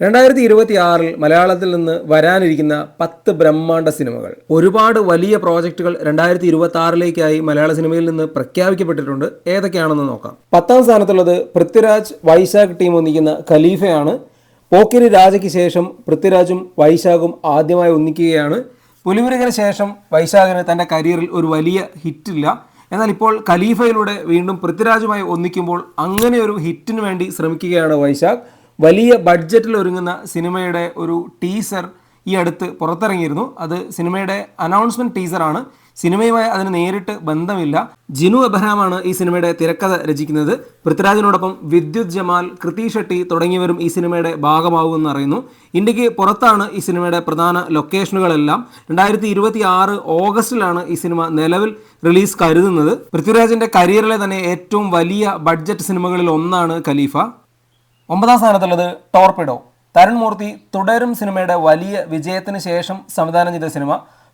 രണ്ടായിരത്തി ഇരുപത്തി ആറിൽ മലയാളത്തിൽ നിന്ന് വരാനിരിക്കുന്ന പത്ത് ബ്രഹ്മാണ്ഡ സിനിമകൾ. ഒരുപാട് വലിയ പ്രോജക്റ്റുകൾ രണ്ടായിരത്തി ഇരുപത്തി ആറിലേക്കായി മലയാള സിനിമയിൽ നിന്ന് പ്രഖ്യാപിക്കപ്പെട്ടിട്ടുണ്ട്. ഏതൊക്കെയാണെന്ന് നോക്കാം. പത്താം സ്ഥാനത്തുള്ളത് പൃഥ്വിരാജ് വൈശാഖ് ടീം ഒന്നിക്കുന്ന ഖലീഫയാണ്. പോക്കിരി രാജയ്ക്ക് ശേഷം പൃഥ്വിരാജും വൈശാഖും ആദ്യമായി ഒന്നിക്കുകയാണ്. പുലിമുരുകന് ശേഷം വൈശാഖിന് തന്റെ കരിയറിൽ ഒരു വലിയ ഹിറ്റില്ല. എന്നാൽ ഇപ്പോൾ ഖലീഫയിലൂടെ വീണ്ടും പൃഥ്വിരാജുമായി ഒന്നിക്കുമ്പോൾ അങ്ങനെ ഒരു ഹിറ്റിന് വേണ്ടി ശ്രമിക്കുകയാണ് വൈശാഖ്. വലിയ ബഡ്ജറ്റിൽ ഒരുങ്ങുന്ന സിനിമയുടെ ഒരു ടീസർ ഈ അടുത്ത് പുറത്തിറങ്ങിയിരുന്നു. അത് സിനിമയുടെ അനൗൺസ്മെന്റ് ടീസറാണ് സിനിമയുമായി അതിന് നേരിട്ട് ബന്ധമില്ല. ജിനു എബ്രഹാമാണ് ഈ സിനിമയുടെ തിരക്കഥ രചിക്കുന്നത്. പൃഥ്വിരാജിനോടൊപ്പം വിദ്യുത് ജമാൽ കൃതി ഷെട്ടി തുടങ്ങിയവരും ഈ സിനിമയുടെ ഭാഗമാകുമെന്ന് അറിയുന്നു. ഇന്ത്യയ്ക്ക് പുറത്താണ് ഈ സിനിമയുടെ പ്രധാന ലൊക്കേഷനുകളെല്ലാം രണ്ടായിരത്തി ഇരുപത്തി ആറ് ഓഗസ്റ്റിലാണ് ഈ സിനിമ നിലവിൽ റിലീസ് കരുതുന്നത്. പൃഥ്വിരാജിന്റെ കരിയറിലെ തന്നെ ഏറ്റവും വലിയ ബഡ്ജറ്റ് സിനിമകളിൽ ഒന്നാണ് ഖലീഫ. ഒമ്പതാം സ്ഥാനത്തുള്ളത് ടോർപിഡോ തരുൺ മൂർത്തി തുടരും സിനിമയുടെ വലിയ വിജയത്തിന് ശേഷം സംവിധാനം ചെയ്ത സിനിമ.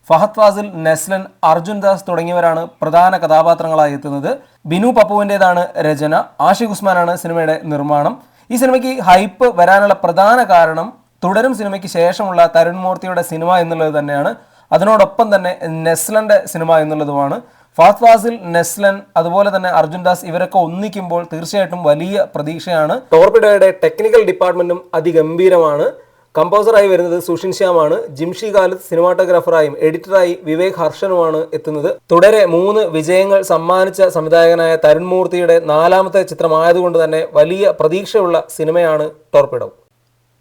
ഫഹദ് ഫാസിൽ നെസ്ലൻ അർജുൻ ദാസ് തുടങ്ങിയവരാണ് പ്രധാന കഥാപാത്രങ്ങളായി എത്തുന്നത്. ബിനു പപ്പുവിന്റെതാണ് രചന. ആഷിഖ് ഉസ്മാനാണ് സിനിമയുടെ നിർമ്മാണം. ഈ സിനിമയ്ക്ക് ഹൈപ്പ് വരാനുള്ള പ്രധാന കാരണം തുടരും സിനിമയ്ക്ക് ശേഷമുള്ള തരുൺ മൂർത്തിയുടെ സിനിമ എന്നുള്ളത് തന്നെയാണ്. അതിനോടൊപ്പം തന്നെ നെസ്ലന്റെ സിനിമ എന്നുള്ളതുമാണ്. ഫാത് ഫാസിൽ നെസ്ലൻ അതുപോലെ തന്നെ അർജുൻ ദാസ് ഇവരൊക്കെ ഒന്നിക്കുമ്പോൾ തീർച്ചയായിട്ടും വലിയ പ്രതീക്ഷയാണ്. ടോർപിഡോയുടെ ടെക്നിക്കൽ ഡിപ്പാർട്ട്മെന്റും അതിഗംഭീരമാണ്. കമ്പോസറായി വരുന്നത് സുഷിൻ ശ്യാമാണ്. ജിംഷി കാലത്ത് സിനിമാറ്റോഗ്രാഫറായും എഡിറ്ററായി വിവേക് ഹർഷനുമാണ് എത്തുന്നത്. തുടരെ മൂന്ന് വിജയങ്ങൾ സമ്മാനിച്ച സംവിധായകനായ തരുൺ മൂർത്തിയുടെ നാലാമത്തെ ചിത്രമായതുകൊണ്ട് തന്നെ വലിയ പ്രതീക്ഷയുള്ള സിനിമയാണ് ടോർപിഡോ.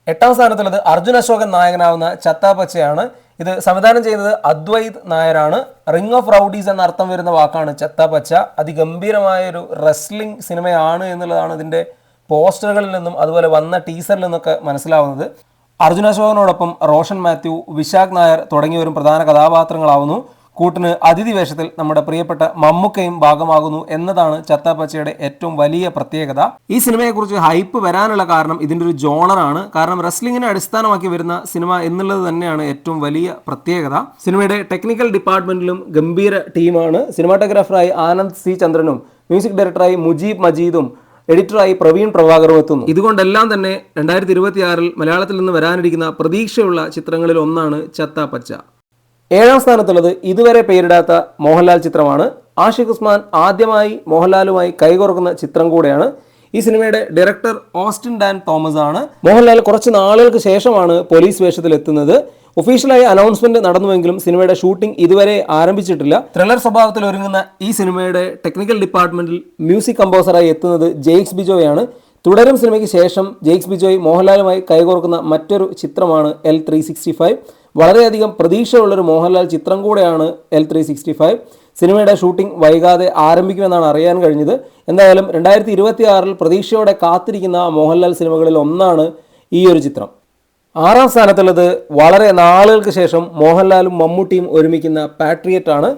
എട്ടാം സ്ഥാനത്തുള്ളത് അർജുൻ അശോകൻ നായകനാവുന്ന ചത്താപച്ചയാണ് ഇത് സംവിധാനം ചെയ്യുന്നത് അദ്വൈത് നായരാണ്. റിംഗ് ഓഫ് റൗഡീസ് എന്ന അർത്ഥം വരുന്ന വാക്കാണ് ചത്താപച്ച. അതിഗംഭീരമായ ഒരു റെസ്ലിംഗ് സിനിമയാണ് എന്നുള്ളതാണ് ഇതിന്റെ പോസ്റ്ററുകളിൽ നിന്നും അതുപോലെ വന്ന ടീസറിൽ നിന്നൊക്കെ മനസ്സിലാവുന്നത്. അർജുന അശോകനോടൊപ്പം റോഷൻ മാത്യു വിശാഖ് നായർ തുടങ്ങിയവരും പ്രധാന കഥാപാത്രങ്ങളാവുന്നു. കൂട്ടിന് അതിഥി വേഷത്തിൽ നമ്മുടെ പ്രിയപ്പെട്ട മമ്മൂക്കയും ഭാഗമാകുന്നു എന്നതാണ് ചത്താപ്പച്ചയുടെ ഏറ്റവും വലിയ പ്രത്യേകത. ഈ സിനിമയെക്കുറിച്ച് ഹൈപ്പ് വരാനുള്ള കാരണം ഇതിന്റെ ഒരു ജോണറാണ്. കാരണം റെസ്ലിംഗിനെ അടിസ്ഥാനമാക്കി വരുന്ന സിനിമ എന്നുള്ളത് തന്നെയാണ് ഏറ്റവും വലിയ പ്രത്യേകത. സിനിമയുടെ ടെക്നിക്കൽ ഡിപ്പാർട്ട്മെന്റിലും ഗംഭീര ടീമാണ്. സിനിമാറ്റോഗ്രാഫറായി ആനന്ദ് സി ചന്ദ്രനും മ്യൂസിക് ഡയറക്ടറായി മുജീബ് മജീദും എഡിറ്ററായി പ്രവീൺ പ്രഭാകറും എത്തുന്നു. ഇതുകൊണ്ടെല്ലാം തന്നെ രണ്ടായിരത്തി ഇരുപത്തിയാറിൽ മലയാളത്തിൽ നിന്ന് വരാനിരിക്കുന്ന പ്രതീക്ഷയുള്ള ചിത്രങ്ങളിൽ ഒന്നാണ് ചത്താപ്പച്ച. ഏഴാം സ്ഥാനത്തുള്ളത് ഇതുവരെ പേരിടാത്ത മോഹൻലാൽ ചിത്രമാണ്. ആഷിഖ് ഉസ്മാൻ ആദ്യമായി മോഹൻലാലുമായി കൈകോർക്കുന്ന ചിത്രം കൂടെയാണ്. ഈ സിനിമയുടെ ഡയറക്ടർ ഓസ്റ്റിൻ ഡാൻ തോമസ് ആണ്. മോഹൻലാൽ കുറച്ച് നാളുകൾക്ക് ശേഷമാണ് പോലീസ് വേഷത്തിൽ എത്തുന്നത്. ഒഫീഷ്യലായി അനൗൺസ്മെന്റ് നടന്നുവെങ്കിലും സിനിമയുടെ ഷൂട്ടിംഗ് ഇതുവരെ ആരംഭിച്ചിട്ടില്ല. ത്രില്ലർ സ്വഭാവത്തിൽ ഒരുങ്ങുന്ന ഈ സിനിമയുടെ ടെക്നിക്കൽ ഡിപ്പാർട്ട്മെന്റിൽ മ്യൂസിക് കമ്പോസറായി എത്തുന്നത് ജെയ്ക്സ് ബിജോയാണ്. തുടരും സിനിമയ്ക്ക് ശേഷം ജെയ്ക്സ് ബിജോയ് മോഹൻലാലുമായി കൈകോർക്കുന്ന മറ്റൊരു ചിത്രമാണ് എൽ ത്രീ സിക്സ്റ്റി ഫൈവ്. വളരെയധികം പ്രതീക്ഷയുള്ളൊരു മോഹൻലാൽ ചിത്രം കൂടെയാണ് എൽ ത്രീ സിക്സ്റ്റി ഫൈവ് സിനിമയുടെ ഷൂട്ടിംഗ് വൈകാതെ ആരംഭിക്കുമെന്നാണ് അറിയാൻ കഴിഞ്ഞത്. എന്തായാലും രണ്ടായിരത്തി ഇരുപത്തി ആറിൽ പ്രതീക്ഷയോടെ കാത്തിരിക്കുന്ന മോഹൻലാൽ സിനിമകളിൽ ഒന്നാണ് ഈ ഒരു ചിത്രം. ആറാം സ്ഥാനത്തുള്ളത് വളരെ നാളുകൾക്ക് ശേഷം മോഹൻലാലും മമ്മൂട്ടിയും ഒരുമിക്കുന്ന പാട്രിയറ്റ് ആണ്.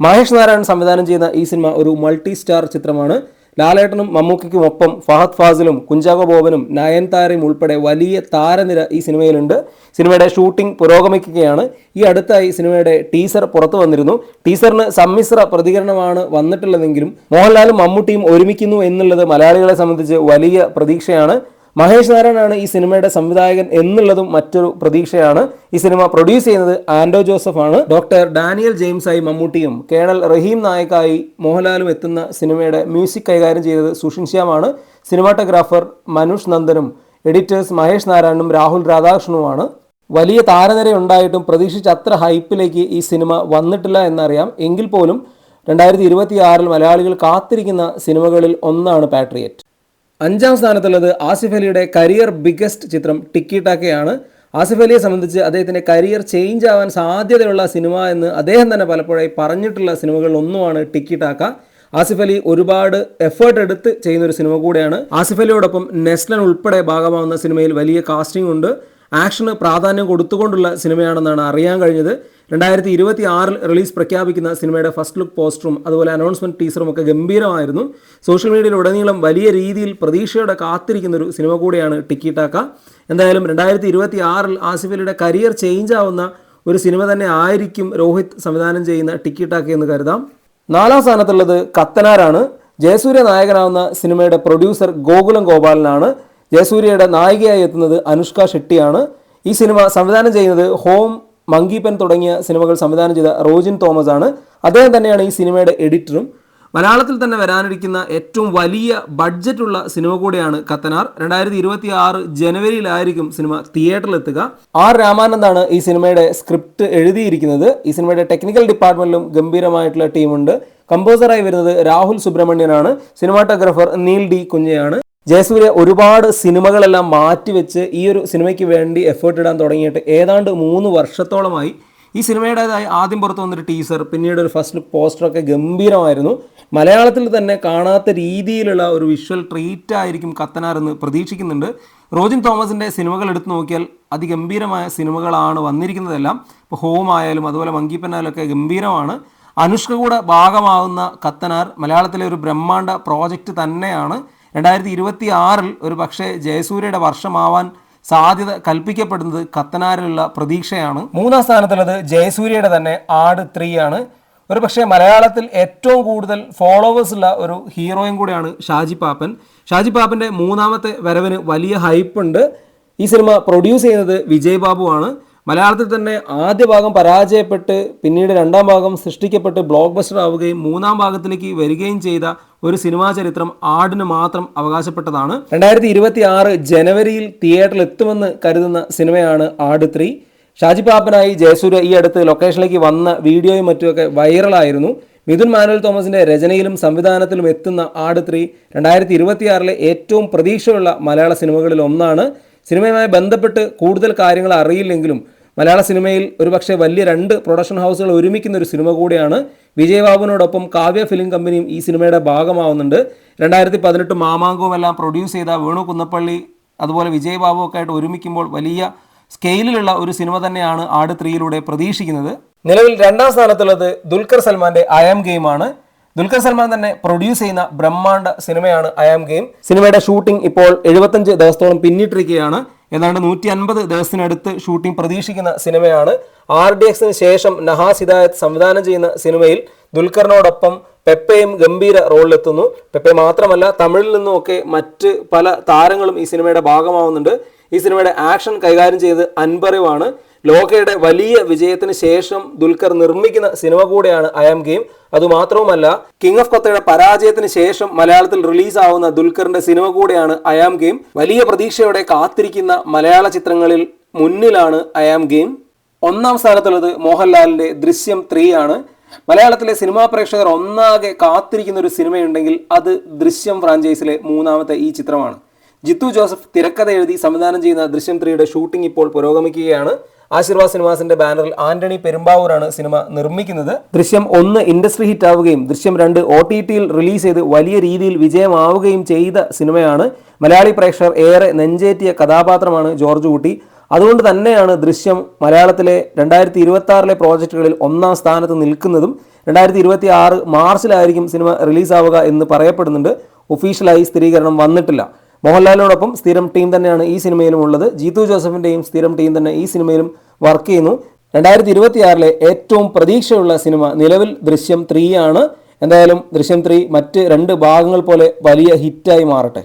മഹേഷ് നാരായൺ സംവിധാനം ചെയ്യുന്ന ഈ സിനിമ ഒരു മൾട്ടി സ്റ്റാർ ചിത്രമാണ്. ലാലേട്ടനും മമ്മൂക്കയ്ക്കും ഒപ്പം ഫഹദ് ഫാസിലും കുഞ്ചാക്കോ ബോബനും നയൻതാരയും ഉൾപ്പെടെ വലിയ താരനിര ഈ സിനിമയിലുണ്ട്. സിനിമയുടെ ഷൂട്ടിംഗ് പുരോഗമിക്കുകയാണ്. ഈ അടുത്തായി സിനിമയുടെ ടീസർ പുറത്തു വന്നിരുന്നു. ടീസറിന് സമ്മിശ്ര പ്രതികരണമാണ് വന്നിട്ടുള്ളതെങ്കിലും മോഹൻലാലും മമ്മൂട്ടിയും ഒരുമിക്കുന്നു എന്നുള്ളത് മലയാളികളെ സംബന്ധിച്ച് വലിയ പ്രതീക്ഷയാണ്. മഹേഷ് നാരായണാണ് ഈ സിനിമയുടെ സംവിധായകൻ എന്നുള്ളതും മറ്റൊരു പ്രതീക്ഷയാണ്. ഈ സിനിമ പ്രൊഡ്യൂസ് ചെയ്യുന്നത് ആൻഡോ ജോസഫ് ആണ് ഡോക്ടർ ഡാനിയൽ ജെയിംസായി മമ്മൂട്ടിയും കേണൽ റഹീം നായക്കായി മോഹൻലാലും എത്തുന്ന സിനിമയുടെ മ്യൂസിക് കൈകാര്യം ചെയ്തത് സുഷിൻ ശ്യാമാണ്. സിനിമാറ്റോഗ്രാഫർ മനുഷ് നന്ദനും എഡിറ്റേഴ്സ് മഹേഷ് നാരായണനും രാഹുൽ രാധാകൃഷ്ണനുമാണ്. വലിയ താരനിര ഉണ്ടായിട്ടും പ്രതീക്ഷിച്ച അത്ര ഹൈപ്പിലേക്ക് ഈ സിനിമ വന്നിട്ടില്ല എന്നറിയാം. എങ്കിൽ പോലും രണ്ടായിരത്തി ഇരുപത്തി മലയാളികൾ കാത്തിരിക്കുന്ന സിനിമകളിൽ ഒന്നാണ് പാട്രിയറ്റ്. അഞ്ചാം സ്ഥാനത്തുള്ളത് ആസിഫ് അലിയുടെ കരിയർ ബിഗ്ഗസ്റ്റ് ചിത്രം ടിക്കി ടാക്കയാണ് ആസിഫ് അലിയെ സംബന്ധിച്ച് അദ്ദേഹത്തിന്റെ കരിയർ ചേഞ്ച് ആവാൻ സാധ്യതയുള്ള സിനിമ എന്ന് അദ്ദേഹം തന്നെ പലപ്പോഴായി പറഞ്ഞിട്ടുള്ള സിനിമകളിൽ ഒന്നുമാണ് ടിക്കി ടാക്ക ആസിഫ് അലി ഒരുപാട് എഫേർട്ട് എടുത്ത് ചെയ്യുന്ന ഒരു സിനിമ കൂടെയാണ്. ആസിഫ് അലിയോടൊപ്പം നെസ്ലൻ ഉൾപ്പെടെ ഭാഗമാവുന്ന സിനിമയിൽ വലിയ കാസ്റ്റിംഗ് ഉണ്ട്. ആക്ഷന് പ്രാധാന്യം കൊടുത്തുകൊണ്ടുള്ള സിനിമയാണെന്നാണ് അറിയാൻ കഴിഞ്ഞത്. രണ്ടായിരത്തി ഇരുപത്തി ആറിൽ റിലീസ് പ്രഖ്യാപിക്കുന്ന സിനിമയുടെ ഫസ്റ്റ് ലുക്ക് പോസ്റ്ററും അതുപോലെ അനൗൺസ്മെന്റ് ടീസറും ഒക്കെ ഗംഭീരമായിരുന്നു. സോഷ്യൽ മീഡിയയിൽ ഉടനീളം വലിയ രീതിയിൽ പ്രതീക്ഷയോടെ കാത്തിരിക്കുന്ന ഒരു സിനിമ കൂടിയാണ് ടിക്കി ടാക്ക എന്തായാലും രണ്ടായിരത്തി ഇരുപത്തി ആറിൽ കരിയർ ചേഞ്ച് ആവുന്ന ഒരു സിനിമ തന്നെ ആയിരിക്കും രോഹിത് സംവിധാനം ചെയ്യുന്ന ടിക്കി ടാക്ക എന്ന് കരുതാം. നാലാം സ്ഥാനത്തുള്ളത് കത്തനാരാണ്. ജയസൂര്യ നായകനാവുന്ന സിനിമയുടെ പ്രൊഡ്യൂസർ ഗോകുലം ഗോപാലനാണ്. ജയസൂര്യയുടെ നായികയായി എത്തുന്നത് അനുഷ്ക ഷെട്ടിയാണ്. ഈ സിനിമ സംവിധാനം ചെയ്യുന്നത് ഹോം മങ്കിപ്പൻ തുടങ്ങിയ സിനിമകൾ സംവിധാനം ചെയ്ത റോജിൻ തോമസ് ആണ് അദ്ദേഹം തന്നെയാണ് ഈ സിനിമയുടെ എഡിറ്ററും. മലയാളത്തിൽ തന്നെ വരാനിരിക്കുന്ന ഏറ്റവും വലിയ ബഡ്ജറ്റുള്ള സിനിമ കൂടിയാണ് കത്തനാർ. രണ്ടായിരത്തി ഇരുപത്തി ആറ് ജനുവരിയിലായിരിക്കും സിനിമ തിയേറ്ററിൽ എത്തുക ആർ രാമാനന്ദാണ് ഈ സിനിമയുടെ സ്ക്രിപ്റ്റ് എഴുതിയിരിക്കുന്നത്. ഈ സിനിമയുടെ ടെക്നിക്കൽ ഡിപ്പാർട്ട്മെന്റിലും ഗംഭീരമായിട്ടുള്ള ടീമുണ്ട്. കമ്പോസറായി വരുന്നത് രാഹുൽ സുബ്രഹ്മണ്യനാണ്. സിനിമാറ്റോഗ്രാഫർ നീൽ ഡി കുഞ്ഞയാണ്. ജയസൂര്യ ഒരുപാട് സിനിമകളെല്ലാം മാറ്റിവെച്ച് ഈ ഒരു സിനിമയ്ക്ക് വേണ്ടി എഫേർട്ട് ഇടാൻ തുടങ്ങിയിട്ട് ഏതാണ്ട് മൂന്ന് വർഷത്തോളമായി ഈ സിനിമയുടേതായി ആദ്യം പുറത്തു വന്നൊരു ടീസർ പിന്നീട് ഒരു ഫസ്റ്റ് ലുക്ക് പോസ്റ്ററൊക്കെ ഗംഭീരമായിരുന്നു. മലയാളത്തിൽ തന്നെ കാണാത്ത രീതിയിലുള്ള ഒരു വിഷ്വൽ ട്രീറ്റ് ആയിരിക്കും കത്തനാർ എന്ന് പ്രതീക്ഷിക്കുന്നുണ്ട്. റോജിൻ തോമസിന്റെ സിനിമകൾ എടുത്തു നോക്കിയാൽ അതിഗംഭീരമായ സിനിമകളാണ് വന്നിരിക്കുന്നതെല്ലാം. ഇപ്പോൾ ഹോം ആയാലും അതുപോലെ മങ്കിപ്പനായാലും ഒക്കെ ഗംഭീരമാണ്. അനുഷ്ക കൂടെ ഭാഗമാവുന്ന കത്തനാർ മലയാളത്തിലെ ഒരു ബ്രഹ്മാണ്ഡ പ്രോജക്റ്റ് തന്നെയാണ്. രണ്ടായിരത്തി ഇരുപത്തി ആറിൽ ഒരു പക്ഷേ ജയസൂര്യയുടെ വർഷമാവാൻ സാധ്യത കൽപ്പിക്കപ്പെടുന്നത് കത്തനാരിലുള്ള പ്രതീക്ഷയാണ്. മൂന്നാം സ്ഥാനത്തുള്ളത് ജയസൂര്യയുടെ തന്നെ ആട് ത്രീ ആണ് ഒരു പക്ഷേ മലയാളത്തിൽ ഏറ്റവും കൂടുതൽ ഫോളോവേഴ്സ് ഉള്ള ഒരു ഹീറോയും കൂടിയാണ് ഷാജി പാപ്പൻ. ഷാജി പാപ്പന്റെ മൂന്നാമത്തെ വരവിന് വലിയ ഹൈപ്പ് ഉണ്ട്. ഈ സിനിമ പ്രൊഡ്യൂസ് ചെയ്യുന്നത് വിജയ് ബാബു ആണ് മലയാളത്തിൽ തന്നെ ആദ്യ ഭാഗം പരാജയപ്പെട്ട് പിന്നീട് രണ്ടാം ഭാഗം സൃഷ്ടിക്കപ്പെട്ട് ബ്ലോക്ക് ബസ്റ്റർ ആവുകയും മൂന്നാം ഭാഗത്തിലേക്ക് വരികയും ചെയ്ത ഒരു സിനിമാ ചരിത്രം ആടിന് മാത്രം അവകാശപ്പെട്ടതാണ്. രണ്ടായിരത്തി ഇരുപത്തി ആറ് ജനുവരിയിൽ തിയേറ്ററിൽ എത്തുമെന്ന് കരുതുന്ന സിനിമയാണ് ആട് ത്രീ. ഷാജി പാപ്പനായി ജയസൂര്യ ഈ അടുത്ത് ലൊക്കേഷനിലേക്ക് വന്ന വീഡിയോയും മറ്റുമൊക്കെ വൈറലായിരുന്നു. മിഥുൻ മാനുവൽ തോമസിന്റെ രചനയിലും സംവിധാനത്തിലും എത്തുന്ന ആട് ത്രീ രണ്ടായിരത്തി ഇരുപത്തിയാറിലെ ഏറ്റവും പ്രതീക്ഷയുള്ള മലയാള സിനിമകളിൽ ഒന്നാണ്. സിനിമയുമായി ബന്ധപ്പെട്ട് കൂടുതൽ കാര്യങ്ങൾ അറിയില്ലെങ്കിലും മലയാള സിനിമയിൽ ഒരുപക്ഷെ വലിയ രണ്ട് പ്രൊഡക്ഷൻ ഹൗസുകൾ ഒരുമിക്കുന്ന ഒരു സിനിമ കൂടിയാണ് വിജയബാബുവിനോടൊപ്പം കാവ്യ ഫിലിം കമ്പനിയും ഈ സിനിമയുടെ ഭാഗമാവുന്നുണ്ട്. രണ്ടായിരത്തി പതിനെട്ട് മാമാങ്കവും എല്ലാം പ്രൊഡ്യൂസ് ചെയ്ത വേണു കുന്നപ്പള്ളി അതുപോലെ വിജയബാബു ഒക്കെ ആയിട്ട് ഒരുമിക്കുമ്പോൾ വലിയ സ്കെയിലിലുള്ള ഒരു സിനിമ തന്നെയാണ് ആട് ത്രീയിലൂടെ പ്രതീക്ഷിക്കുന്നത്. നിലവിൽ രണ്ടാം സ്ഥാനത്തുള്ളത് ദുൽഖർ സൽമാന്റെ അയാം ഗെയിമാണ് ദുൽഖർ സൽമാൻ തന്നെ പ്രൊഡ്യൂസ് ചെയ്യുന്ന ബ്രഹ്മാണ്ഡ സിനിമയാണ് ഐ ആം ഗെയിം സിനിമയുടെ ഷൂട്ടിംഗ് ഇപ്പോൾ എഴുപത്തഞ്ച് ദിവസത്തോളം പിന്നിട്ടിരിക്കുകയാണ്. ഏതാണ്ട് നൂറ്റി അൻപത് ദിവസത്തിനടുത്ത് ഷൂട്ടിംഗ് പ്രതീക്ഷിക്കുന്ന സിനിമയാണ്. ആർ ഡി എക്സിന് ശേഷം നഹാസ് ഹിദായത്ത് സംവിധാനം ചെയ്യുന്ന സിനിമയിൽ ദുൽഖറിനോടൊപ്പം പെപ്പയും ഗംഭീര റോളിലെത്തുന്നു. പെപ്പെ മാത്രമല്ല തമിഴിൽ നിന്നുമൊക്കെ മറ്റ് പല താരങ്ങളും ഈ സിനിമയുടെ ഭാഗമാവുന്നുണ്ട്. ഈ സിനിമയുടെ ആക്ഷൻ കൈകാര്യം ചെയ്ത് അൻപറിവാണ്. ലോകയുടെ വലിയ വിജയത്തിന് ശേഷം ദുൽഖർ നിർമ്മിക്കുന്ന സിനിമ കൂടെയാണ് അയാം ഗെയിം അതുമാത്രവുമല്ല കിങ് ഓഫ് കൊത്തയുടെ പരാജയത്തിന് ശേഷം മലയാളത്തിൽ റിലീസാവുന്ന ദുൽഖറിന്റെ സിനിമ കൂടെയാണ് ആം ഗെയിം വലിയ പ്രതീക്ഷയോടെ കാത്തിരിക്കുന്ന മലയാള ചിത്രങ്ങളിൽ മുന്നിലാണ് ഐ ആം ഗെയിം ഒന്നാം സ്ഥാനത്തുള്ളത് മോഹൻലാലിന്റെ ദൃശ്യം ത്രീ ആണ്. മലയാളത്തിലെ സിനിമാ പ്രേക്ഷകർ ഒന്നാകെ കാത്തിരിക്കുന്ന ഒരു സിനിമയുണ്ടെങ്കിൽ അത് ദൃശ്യം ഫ്രാഞ്ചൈസിലെ മൂന്നാമത്തെ ഈ ചിത്രമാണ്. ജിത്തു ജോസഫ് തിരക്കഥ എഴുതി സംവിധാനം ചെയ്യുന്ന ദൃശ്യം ത്രീയുടെ ഷൂട്ടിംഗ് ഇപ്പോൾ പുരോഗമിക്കുകയാണ്. ആശീർവാദ് സിനിമാസിന്റെ ബാനറിൽ ആന്റണി പെരുമ്പാവൂരാണ് സിനിമ നിർമ്മിക്കുന്നത്. ദൃശ്യം ഒന്ന് ഇൻഡസ്ട്രി ഹിറ്റ് ആവുകയും ദൃശ്യം രണ്ട് ഒ ടി ടിയിൽ റിലീസ് ചെയ്ത് വലിയ രീതിയിൽ വിജയമാവുകയും ചെയ്ത സിനിമയാണ്. മലയാളി പ്രേക്ഷകർ ഏറെ നെഞ്ചേറ്റിയ കഥാപാത്രമാണ് ജോർജ് കുട്ടി. അതുകൊണ്ട് തന്നെയാണ് ദൃശ്യം മലയാളത്തിലെ രണ്ടായിരത്തി ഇരുപത്തി ആറിലെ പ്രോജക്റ്റുകളിൽ ഒന്നാം സ്ഥാനത്ത് നിൽക്കുന്നതും രണ്ടായിരത്തി ഇരുപത്തി ആറ് മാർച്ചിലായിരിക്കും സിനിമ റിലീസാവുക എന്ന് പറയപ്പെടുന്നുണ്ട്. ഒഫീഷ്യലായി സ്ഥിരീകരണം വന്നിട്ടില്ല. മോഹൻലാലിനോടൊപ്പം സ്ഥിരം ടീം തന്നെയാണ് ഈ സിനിമയിലും ഉള്ളത്. ജീതു ജോസഫിന്റെയും സ്ഥിരം ടീം തന്നെ ഈ സിനിമയിലും വർക്ക് ചെയ്യുന്നു. രണ്ടായിരത്തി ഇരുപത്തിയാറിലെ ഏറ്റവും പ്രതീക്ഷയുള്ള സിനിമ നിലവിൽ ദൃശ്യം ത്രീ ആണ്. എന്തായാലും ദൃശ്യം ത്രീ മറ്റ് രണ്ട് ഭാഗങ്ങൾ പോലെ വലിയ ഹിറ്റായി മാറട്ടെ.